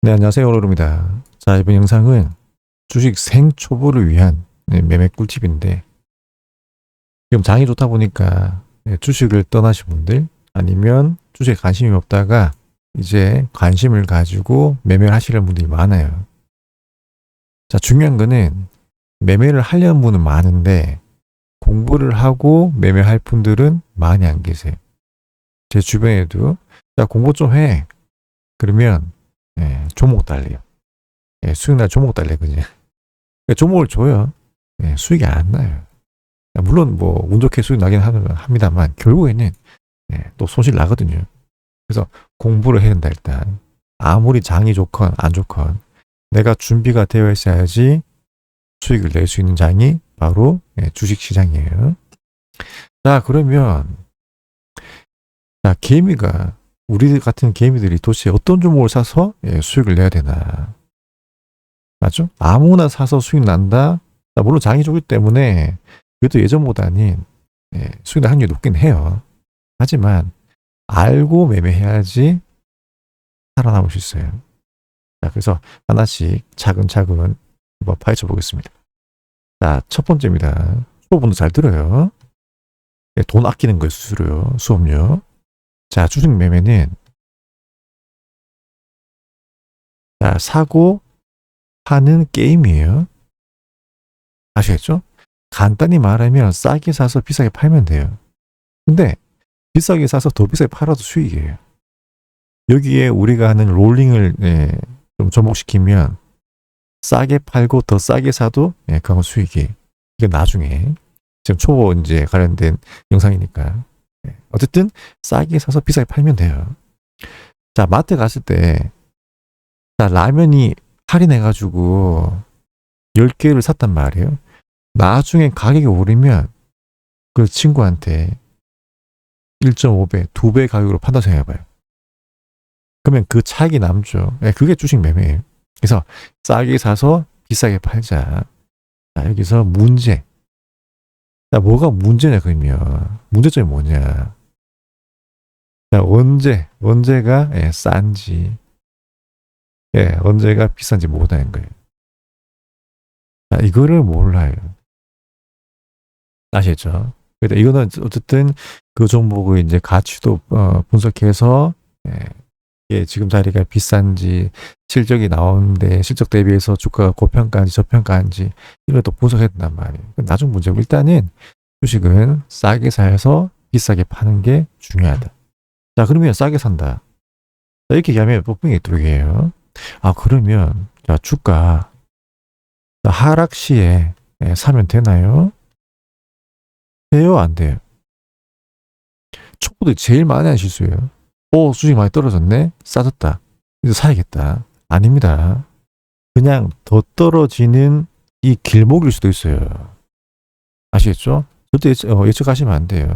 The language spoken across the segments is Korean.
네, 안녕하세요. 오로로입니다. 자, 이번 영상은 주식 생초보를 위한 네, 매매 꿀팁인데, 지금 장이 좋다 보니까 네, 주식을 떠나신 분들, 아니면 주식에 관심이 없다가 이제 관심을 가지고 매매를 하시는 분들이 많아요. 자, 중요한 거는 매매를 하려는 분은 많은데, 공부를 하고 매매할 분들은 많이 안 계세요. 제 주변에도, 자, 공부 좀 해. 그러면 예, 종목 달래요. 예, 수익날 종목 달래 그냥. 그러니까 종목을 줘요. 예, 수익이 안 나요. 물론 뭐 운 좋게 수익 나긴 합니다만 결국에는 예, 또 손실 나거든요. 그래서 공부를 해야 된다 일단. 아무리 장이 좋건 안 좋건 내가 준비가 되어 있어야지 수익을 낼 수 있는 장이 바로 예, 주식 시장이에요. 자 그러면 자 개미가 우리 같은 개미들이 도대체 어떤 종목을 사서 예, 수익을 내야 되나? 맞죠? 아무나 사서 수익 난다? 자, 물론 장이 좋기 때문에 그래도 예전보다는 예, 수익 날 확률이 높긴 해요. 하지만 알고 매매해야지 살아남을 수 있어요. 자, 그래서 하나씩 차근차근 한번 파헤쳐 보겠습니다. 자, 첫 번째입니다. 수업분도 잘 들어요. 예, 돈 아끼는 거예요, 수수료, 수업료. 자, 주식 매매는 자, 사고 파는 게임이에요. 아시겠죠? 간단히 말하면 싸게 사서 비싸게 팔면 돼요. 근데 비싸게 사서 더 비싸게 팔아도 수익이에요. 여기에 우리가 하는 롤링을 예, 좀 접목시키면 싸게 팔고 더 싸게 사도 예, 그건 수익이에요. 이게 나중에 지금 초보 이제 관련된 영상이니까 예, 어쨌든 싸게 사서 비싸게 팔면 돼요. 자, 마트 갔을 때, 자, 라면이 할인해가지고 10개를 샀단 말이에요. 나중에 가격이 오르면 그 친구한테 1.5배, 2배 가격으로 판다 생각해봐요. 그러면 그 차익이 남죠. 예, 그게 주식 매매예요. 그래서 싸게 사서 비싸게 팔자. 자, 여기서 문제. 자, 뭐가 문제냐, 그러면. 문제점이 뭐냐. 자, 언제, 언제가 예, 싼지, 예, 언제가 비싼지 모르다는 거예요. 자, 이거를 몰라요. 아시겠죠? 그러니까 이거는 어쨌든 그 종목의 이제 가치도 어, 분석해서 예, 이게 지금 자리가 비싼지 실적이 나오는데 실적 대비해서 주가가 고평가인지 저평가인지 또 분석해야 된단 말이에요. 나중 문제고 일단은 주식은 싸게 사서 비싸게 파는 게 중요하다. 자, 그러면 싸게 산다. 자, 이렇게 얘기하면 뽀뽕이 두 개예요. 아, 그러면, 자, 주가, 자, 하락 시에 예, 사면 되나요? 돼요? 안 돼요? 초보들 제일 많이 하는 실수예요. 오, 수익 많이 떨어졌네? 싸졌다. 이제 사야겠다. 아닙니다. 그냥 더 떨어지는 이 길목일 수도 있어요. 아시겠죠? 절대 예측, 어, 예측하시면 안 돼요.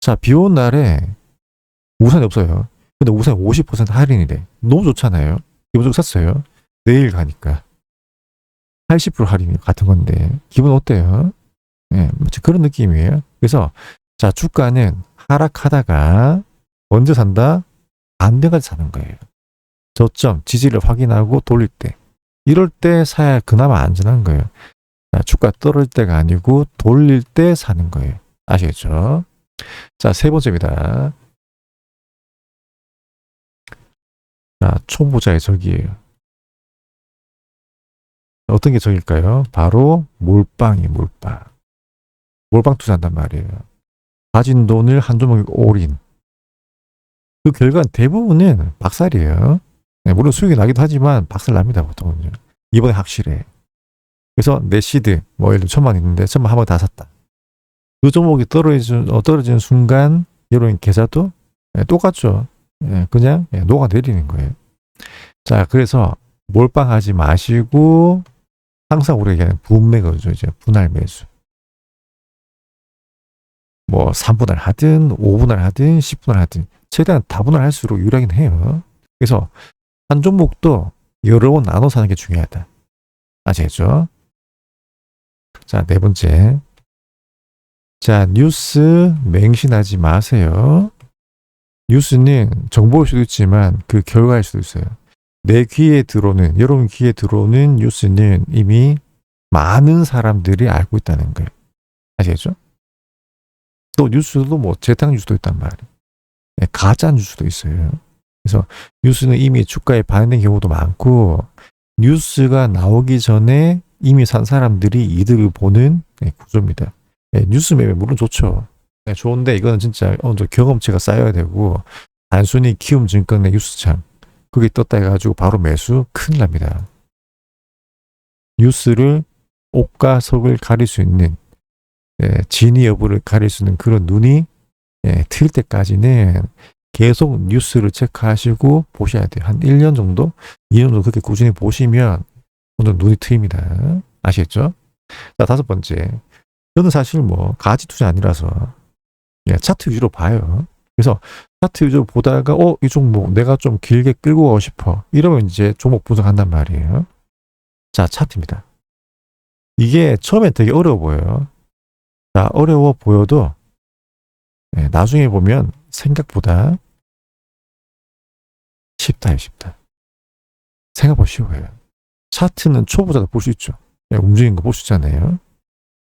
자, 비 온 날에 우산이 없어요. 근데 우산이 50% 할인이래. 너무 좋잖아요. 기본적으로 샀어요. 내일 가니까. 80% 할인 같은 건데. 기분 어때요? 예, 마치 그런 느낌이에요. 그래서, 자, 주가는 하락하다가 언제 산다? 반대까지 사는 거예요. 저점, 지지를 확인하고 돌릴 때. 이럴 때 사야 그나마 안전한 거예요. 자, 주가 떨어질 때가 아니고 돌릴 때 사는 거예요. 아시겠죠? 자, 세 번째입니다. 자, 초보자의 적이에요. 어떤 게 적일까요? 바로 몰빵이 몰빵. 몰빵 투자한단 말이에요. 가진 돈을 한 종목에 올인. 그 결과는 대부분은 박살이에요. 네, 물론 수익이 나기도 하지만 박살 납니다, 보통은요. 이번에 확실해. 그래서 내 시드, 뭐 예를 들어 천만 있는데 천만 한 번 다 샀다. 그 종목이 떨어지는, 어, 떨어지는 순간 이런 계좌도 예, 똑같죠. 예, 그냥 예, 녹아내리는 거예요. 자, 그래서 몰빵하지 마시고 항상 우리가 얘기하는 분매거죠. 이제 분할 매수. 뭐 3분할 하든 5분할 하든 10분할 하든 최대한 다분할 할수록 유리하긴 해요. 그래서 한 종목도 여러 번 나눠 사는 게 중요하다. 아시겠죠? 자, 네 번째. 자, 뉴스 맹신하지 마세요. 뉴스는 정보일 수도 있지만 그 결과일 수도 있어요. 내 귀에 들어오는 여러분 귀에 들어오는 뉴스는 이미 많은 사람들이 알고 있다는 거예요. 아시겠죠? 또 뉴스도 뭐 재탕 뉴스도 있단 말이에요. 네, 가짜 뉴스도 있어요. 그래서 뉴스는 이미 주가에 반영된 경우도 많고 뉴스가 나오기 전에 이미 산 사람들이 이득을 보는 네, 구조입니다. 네, 뉴스 매매 물론 좋죠. 네, 좋은데 이거는 진짜 어느 정도 경험치가 쌓여야 되고 단순히 키움 증권의 뉴스창 그게 떴다 해가지고 바로 매수 큰일 납니다. 뉴스를 옷과 속을 가릴 수 있는 예, 진위 여부를 가릴 수 있는 그런 눈이 예, 틀 때까지는 계속 뉴스를 체크하시고 보셔야 돼요. 한 1년 정도? 2년 정도 그렇게 꾸준히 보시면 오늘 눈이 트입니다. 아시겠죠? 자, 다섯 번째. 저는 사실 뭐 가지 투자 아니라서 예, 차트 위주로 봐요. 그래서 차트 위주로 보다가 어, 이 종목 내가 좀 길게 끌고 가고 싶어. 이러면 이제 종목 분석한단 말이에요. 자, 차트입니다. 이게 처음엔 되게 어려워 보여요. 자, 어려워 보여도 예, 나중에 보면 생각보다 쉽다, 쉽다. 생각보다 쉬워요. 차트는 초보자도 볼 수 있죠. 예, 움직이는 거 볼 수 있잖아요.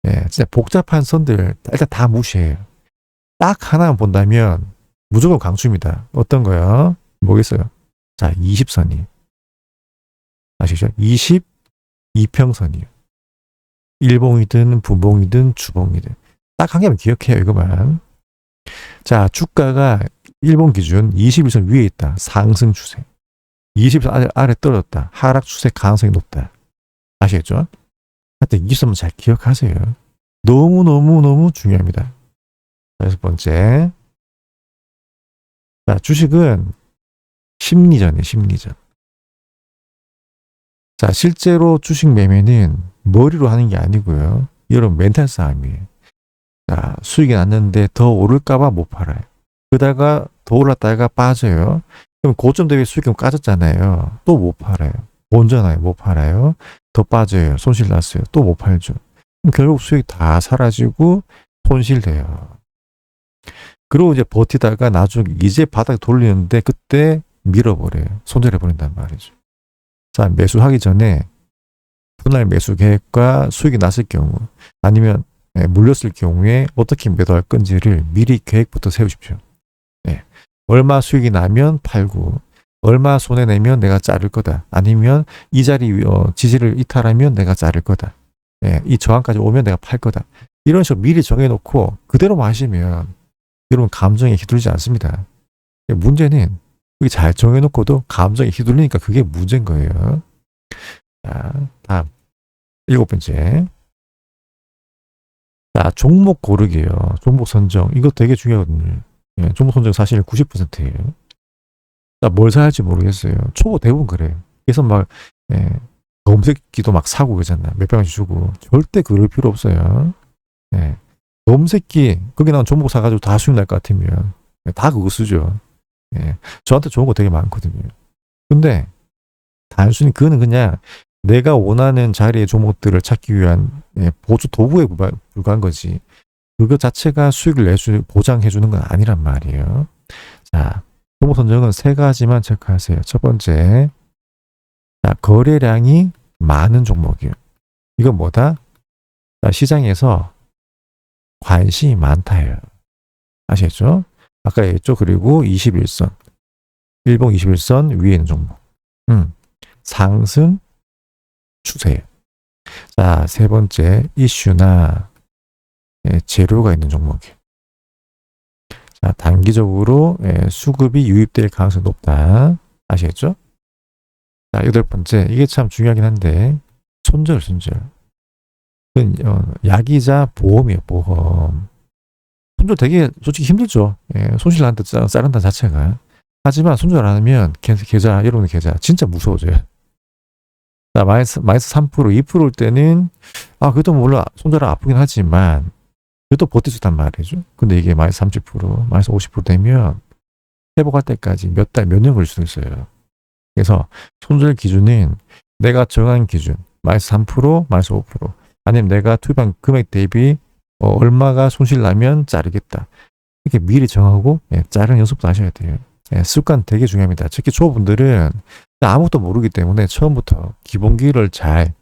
예, 진짜 복잡한 선들 일단 다 무시해요. 딱 하나만 본다면 무조건 강추입니다. 어떤 거요? 뭐겠어요? 자, 20선이. 아시죠? 22평선이요. 일봉이든 분봉이든 주봉이든. 딱 한 개만 기억해요, 이거만. 자, 주가가 일본 기준 21선 위에 있다. 상승 추세. 20선 아래, 아래 떨어졌다. 하락 추세 가능성이 높다. 아시겠죠? 하여튼 20선만 잘 기억하세요. 너무너무너무 중요합니다. 여섯 번째. 자, 주식은 심리전이에요, 심리전. 자, 실제로 주식 매매는 머리로 하는 게 아니고요. 여러분 멘탈 싸움이에요. 자, 수익이 났는데 더 오를까봐 못 팔아요. 그러다가 더 올랐다가 빠져요. 그럼 고점 대비 수익이 까졌잖아요. 또 못 팔아요. 본전아요. 못 팔아요. 더 빠져요. 손실 났어요. 또 못 팔죠. 결국 수익 다 사라지고 손실돼요. 그리고 이제 버티다가 나중에 이제 바닥 돌리는데 그때 밀어버려요. 손절해 버린단 말이죠. 자, 매수하기 전에 분할 매수 계획과 수익이 났을 경우 아니면 예, 물렸을 경우에 어떻게 매도할 건지를 미리 계획부터 세우십시오. 예, 얼마 수익이 나면 팔고 얼마 손해 내면 내가 자를 거다. 아니면 이 자리 어, 지지를 이탈하면 내가 자를 거다. 예, 이 저항까지 오면 내가 팔 거다. 이런 식으로 미리 정해놓고 그대로만 하시면 여러분 감정에 휘둘리지 않습니다. 예, 문제는 그게 잘 정해놓고도 감정에 휘둘리니까 그게 문제인 거예요. 자, 다음 일곱 번째. 자, 종목 고르기요. 종목 선정. 이거 되게 중요하거든요. 예, 종목 선정 사실 90%예요. 자, 뭘 사야 할지 모르겠어요. 초보 대부분 그래요. 그래서 막, 예, 검색기도 막 사고 그러잖아. 몇백 원씩 주고. 절대 그럴 필요 없어요. 예. 검색기, 거기 나온 종목 사가지고 다 수익 날 것 같으면, 예, 다 그거 쓰죠. 예. 저한테 좋은 거 되게 많거든요. 근데, 단순히 그거는 그냥 내가 원하는 자리의 종목들을 찾기 위한 예, 보조 도구에 불과- 불과한 거지. 그거 자체가 수익을 내주 보장해 주는 건 아니란 말이에요. 자, 종목 선정은 세 가지만 체크하세요. 첫 번째, 자, 거래량이 많은 종목이요. 이건 뭐다? 자, 시장에서 관심이 많다예요. 아시겠죠? 아까 얘기했죠? 그리고 21선. 일봉 21선 위에 있는 종목. 음, 상승 추세. 자, 세 번째, 이슈나 예, 재료가 있는 종목이. 자, 단기적으로 예, 수급이 유입될 가능성이 높다. 아시겠죠? 자, 여덟 번째, 이게 참 중요하긴 한데, 손절, 손절. 그건, 어, 약이자 보험이에요, 보험. 손절 되게 솔직히 힘들죠. 예, 손실 나는데 자른다 자체가. 하지만 손절 안 하면 계- 계좌, 여러분의 계좌 진짜 무서워져요. 자, 마이너스, 마이너스 3%, 2%일 때는, 아, 그래도 몰라. 손절은 아프긴 하지만, 그래도 버틸 수 있단 말이죠. 근데 이게 마이너스 30%, 마이너스 50% 되면, 회복할 때까지 몇 달, 몇 년 걸릴 수도 있어요. 그래서, 손절 기준은 내가 정한 기준, 마이너스 3%, 마이너스 5%, 아니면 내가 투입한 금액 대비 어, 얼마가 손실 나면 자르겠다. 이렇게 미리 정하고, 예, 자르는 연습도 하셔야 돼요. 예, 습관 되게 중요합니다. 특히 초보분들은 아무것도 모르기 때문에 처음부터 기본기를 잘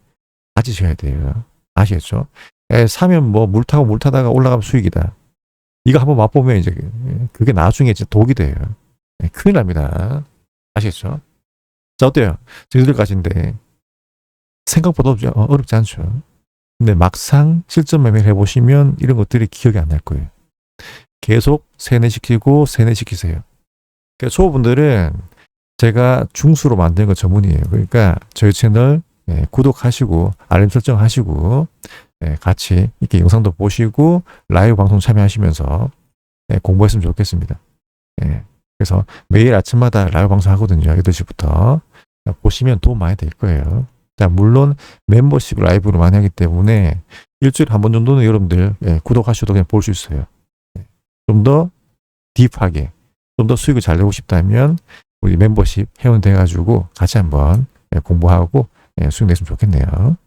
가지셔야 돼요. 아시겠죠? 에, 사면 뭐 물 타고 물 타다가 올라가면 수익이다. 이거 한번 맛보면 이제 그- 그게 나중에 이제 독이 돼요. 예, 큰일 납니다. 아시겠죠? 자, 어때요? 저희들까지인데 생각보다 어렵지, 어, 어렵지 않죠. 근데 막상 실전 매매를 해보시면 이런 것들이 기억이 안 날 거예요. 계속 세뇌시키고 세뇌시키세요. 그러니까 초보분들은 제가 중수로 만든 거 전문이에요. 그러니까 저희 채널 예, 구독하시고 알림 설정 하시고 예, 같이 이렇게 영상도 보시고 라이브 방송 참여하시면서 예, 공부했으면 좋겠습니다. 예, 그래서 매일 아침마다 라이브 방송 하거든요. 8시부터. 보시면 도움 많이 될 거예요. 자, 물론 멤버십 라이브로 많이 하기 때문에 일주일에 한 번 정도는 여러분들 예, 구독하셔도 그냥 볼 수 있어요. 좀더 딥하게, 좀 더 수익을 잘 내고 싶다면 우리 멤버십 회원 돼 가지고 같이 한번 예, 공부하고 예, 수익 냈으면 좋겠네요.